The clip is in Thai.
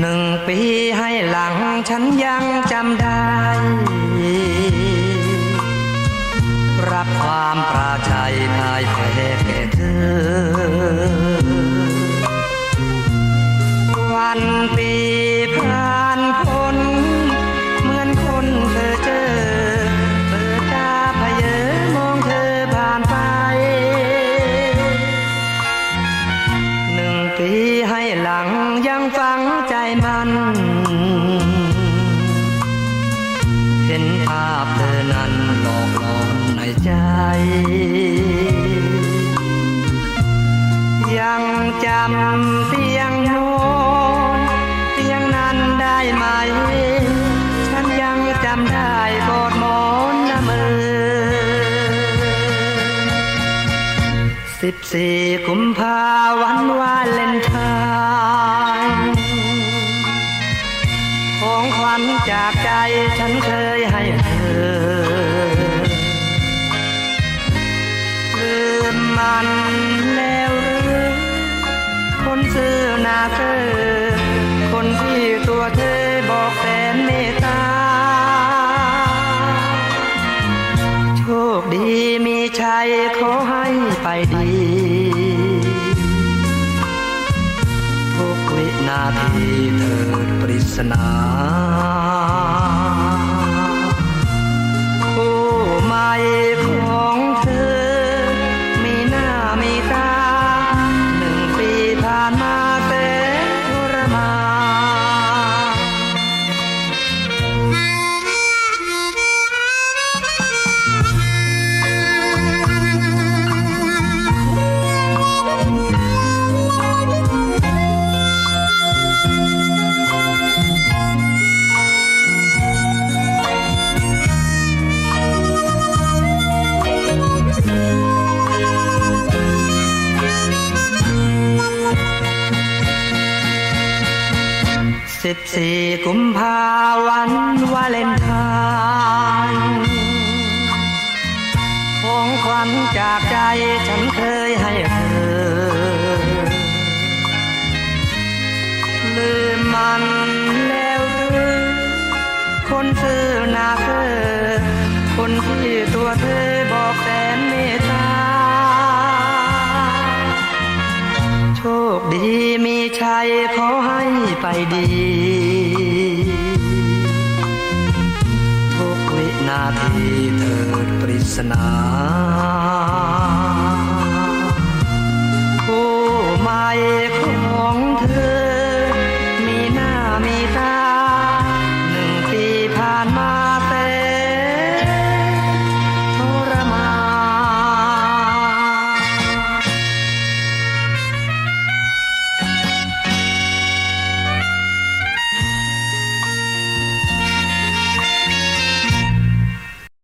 หนึ่งปีให้หลังฉันยังจำได้ รับความปราชัยพ่ายแพ้แก่เธอ วันปีผ่านพ้นเหมือนคนเธอเจอ เปิดตาพเยอมองเธอผ่านไป หนึ่งปีให้หลังยังฟัง มันเห็นภาพเธอนั้นหลอกหลอนในใจ ยังจำเตียงโน้นเตียงนั้นได้ไหม ฉันยังจำได้กอดหมอนละเมอสิบสี่กุมภาวันวาเล จากใจฉันเคยให้เธอลืมมันแล้วหรือคนซื่อนาเธอ ធីធ្វើព្រិស្នា สิบสี่กุมภาวันวาเลนไทน์ของขวัญจากใจฉันเคยให้เธอ ลืมมันแล้วหรือคนซื่อหนา ให้ไปดี ทุกวินาทีเถิดปริศนา